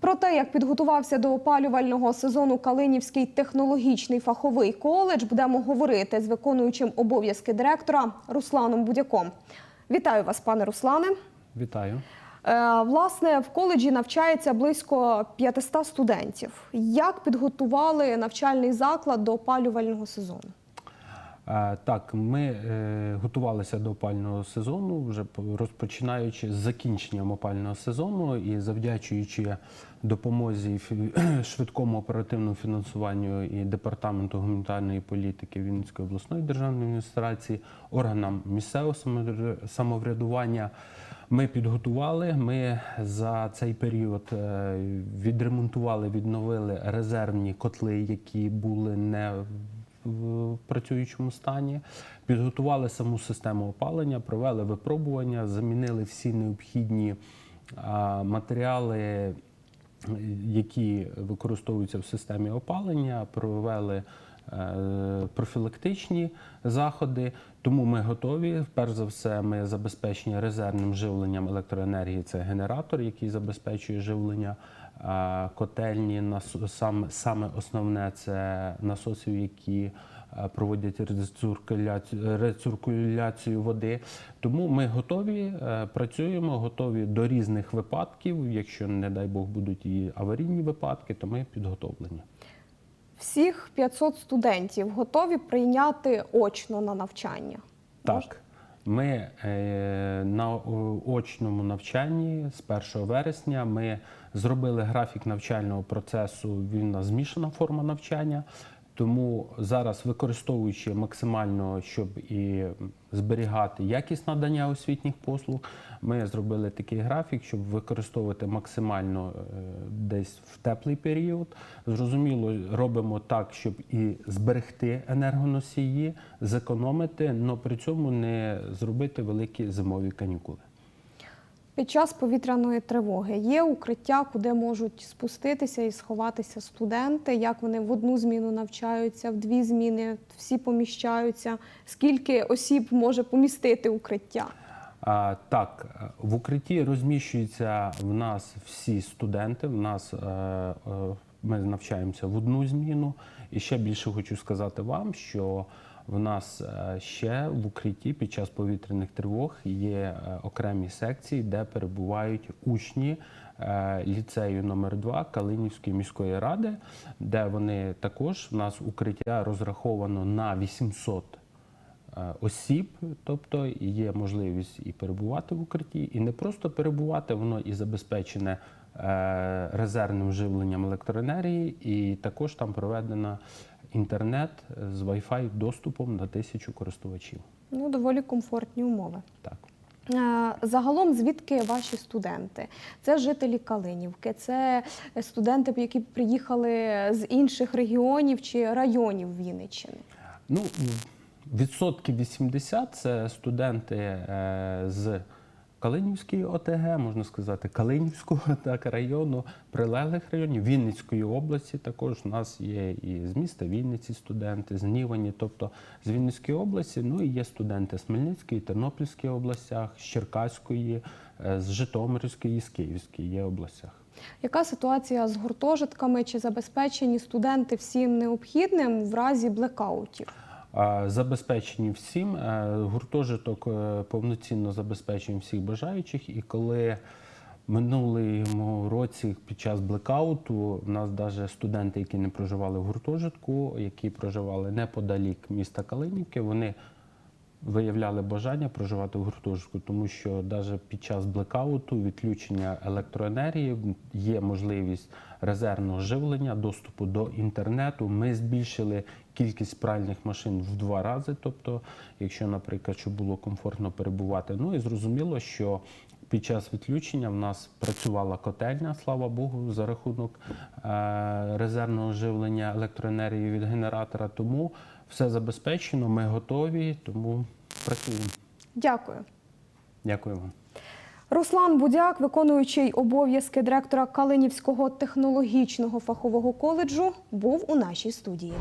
Про те, як підготувався до опалювального сезону Калинівський технологічний фаховий коледж, будемо говорити з виконуючим обов'язки директора Русланом Будяком. Вітаю вас, пане Руслане. Вітаю. Е, Власне, в коледжі навчається близько 500 студентів. Як підготували навчальний заклад до опалювального сезону? Так, ми е, готувалися до опального сезону, вже по- розпочинаючи з закінченням опального сезону і завдячуючи допомозі швидкому оперативному фінансуванню і департаменту гуманітарної політики Вінницької обласної державної адміністрації, органам місцевого самовр- самоврядування. Ми підготували. Ми за цей період е, відремонтували, відновили резервні котли, які були не в працюючому стані, підготували саму систему опалення, провели випробування, замінили всі необхідні матеріали, які використовуються в системі опалення, провели е, профілактичні заходи. Тому ми готові. Перш за все, ми забезпечені резервним живленням електроенергії. Це генератор, який забезпечує живлення котельні. Сам- Саме основне це насосів, які е, проводять рециркуляцію, рециркуляцію води. Тому ми готові, е, працюємо, готові до різних випадків. Якщо, не дай Бог, будуть і аварійні випадки, то ми підготовлені. Всіх 500 студентів готові прийняти очно на навчання. Так, ми е, на очному навчанні з 1 вересня ми зробили графік навчального процесу. Він у нас змішана форма навчання. Тому зараз, використовуючи максимально, щоб і зберігати якість надання освітніх послуг, ми зробили такий графік, щоб використовувати максимально е, десь в теплий період. Зрозуміло, робимо так, щоб і зберегти енергоносії, зекономити, але при цьому не зробити великі зимові канікули. Під час повітряної тривоги є укриття, куди можуть спуститися і сховатися студенти. Як вони в одну зміну навчаються, в дві зміни всі поміщаються. Скільки осіб може помістити укриття? А, так, в укритті розміщуються в нас всі студенти. В нас е, е, ми навчаємося в одну зміну. І ще більше хочу сказати вам, що в нас е, ще в укритті під час повітряних тривог є е, окремі секції, де перебувають учні е, ліцею номер 2 Калинівської міської ради, де вони також в нас укриття розраховано на 800 е, осіб, тобто є можливість і перебувати в укритті, і не просто перебувати, воно і забезпечене резервним живленням електроенергії, і також там проведено інтернет з Wi-Fi доступом на тисячу користувачів. Ну, доволі комфортні умови. Так. Е, Загалом, звідки ваші студенти? Це жителі Калинівки, це студенти, які приїхали з інших регіонів чи районів Вінниччини. Ну, відсотків 80 це студенти е, з Калинівської ОТГ, можна сказати, Калинівського так, району, прилеглих районів, Вінницької області. Також у нас є і з міста Вінниці студенти, з Нівані, тобто з Вінницької області. Ну і є студенти з Хмельницької, Тернопільської областях, з Черкаської, е, з Житомирської, з Київської є областях. Яка ситуація з гуртожитками? Чи забезпечені студенти всім необхідним в разі блекаутів? Забезпечені всім. Е, Гуртожиток е, повноцінно забезпечені всіх бажаючих. І коли минулому році під час блекауту у нас навіть студенти, які не проживали в гуртожитку, які проживали неподалік міста Калинівки, вони виявляли бажання проживати в гуртожитку, тому що навіть під час блекауту, відключення електроенергії є можливість резервного живлення, доступу до інтернету. Ми збільшили кількість пральних машин в два рази. Тобто, якщо, наприклад, щоб було комфортно перебувати. Ну і зрозуміло, що під час відключення в нас працювала котельня, слава Богу, за рахунок е, резервного живлення електроенергії від генератора. Тому все забезпечено, ми готові, тому працюємо. Дякую. Дякую вам. Руслан Будяк, виконуючий обов'язки директора Калинівського технологічного фахового коледжу, був у нашій студії.